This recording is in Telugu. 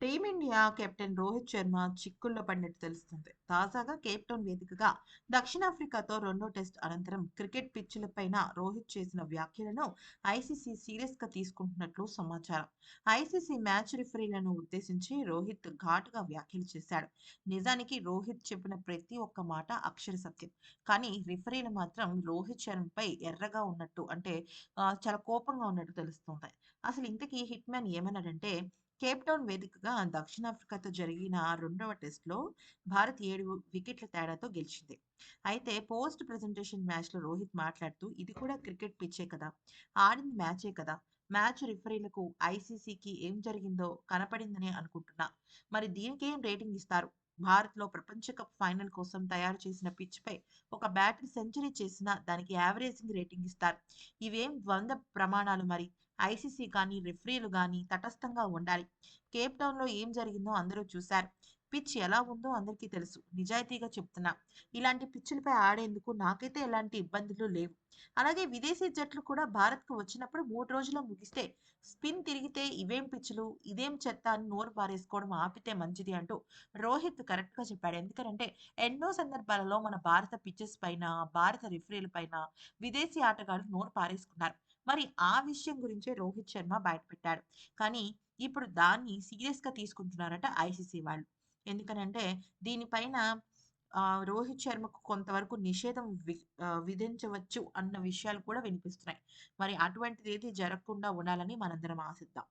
టీమిండియా కెప్టెన్ రోహిత్ శర్మ చిక్కుల్లో పడినట్టు తెలుస్తుంది. తాజాగా కేప్టౌన్ వేదికగా దక్షిణాఫ్రికాతో రెండో టెస్ట్ అనంతరం క్రికెట్ పిచ్చులపైన రోహిత్ చేసిన వ్యాఖ్యలను ఐసీసీ సీరియస్గా తీసుకుంటున్నట్లు సమాచారం. ఐసీసీ మ్యాచ్ రిఫరీలను ఉద్దేశించి రోహిత్ ఘాటుగా వ్యాఖ్యలు చేశాడు. నిజానికి రోహిత్ చెప్పిన ప్రతి ఒక్క మాట అక్షర సత్యం. కానీ రిఫరీలు మాత్రం రోహిత్ శర్మపై ఎర్రగా ఉన్నట్టు అంటే చాలా కోపంగా ఉన్నట్టు తెలుస్తుంది. అసలు ఇంతకీ హిట్ మ్యాన్ ఏమన్నాడంటే కేప్ టౌన్ వేదికగా దక్షిణాఫ్రికాతో జరిగిన రెండవ టెస్ట్లో భారత్ ఏడు వికెట్ల తేడాతో గెలిచింది. అయితే పోస్ట్ ప్రజెంటేషన్ మ్యాచ్లో రోహిత్ మాట్లాడుతూ ఇది కూడా క్రికెట్ పిచ్చే కదా ఆడింది మ్యాచే కదా మ్యాచ్ రిఫరీలకు ఐసీసీకి ఏం జరిగిందో కనపడిందని అనుకుంటున్నా. మరి దీనికి ఏం రేటింగ్ ఇస్తారు? భారత్లో ప్రపంచ కప్ ఫైనల్ కోసం తయారు చేసిన పిచ్ పై ఒక బ్యాటర్ సెంచరీ చేసినా దానికి యావరేజింగ్ రేటింగ్ ఇస్తారు. ఇవేం ద్వంద్వ ప్రమాణాలు మరి? ఐసీసీ కానీ రెఫరీలు కానీ తటస్థంగా ఉండాలి. కేప్ టౌన్లో ఏం జరిగిందో అందరూ చూశారు. పిచ్ ఎలా ఉందో అందరికీ తెలుసు. నిజాయితీగా చెప్తున్నా. ఇలాంటి పిచ్చులపై ఆడేందుకు నాకైతే ఎలాంటి ఇబ్బందులు లేవు. అలాగే విదేశీ జట్లు కూడా భారత్కు వచ్చినప్పుడు మూడు రోజుల్లో ముగిస్తే స్పిన్ తిరిగితే ఇవేం పిచ్చులు ఇదేం చెత్త అని నోరు పారేసుకోవడం ఆపితే మంచిది అంటూ రోహిత్ కరెక్ట్గా చెప్పాడు. ఎందుకంటే ఎన్నో సందర్భాలలో మన భారత పిచ్చెస్ పైన భారత రిఫరీల పైన విదేశీ ఆటగాళ్ళు నోరు పారేసుకున్నారు. మరి ఆ విషయం గురించే రోహిత్ శర్మ బయటపెట్టాడు. కానీ ఇప్పుడు దాన్ని సీరియస్గా తీసుకుంటున్నారట ఐసీసీ వాళ్ళు. ఎందుకనంటే దీనిపైన రోహిత్ శర్మకు కొంతవరకు నిషేధం వి విధించవచ్చు అన్న విషయాలు కూడా వినిపిస్తున్నాయి. మరి అటువంటిది ఏది జరగకుండా ఉండాలని మనందరం ఆశిద్దాం.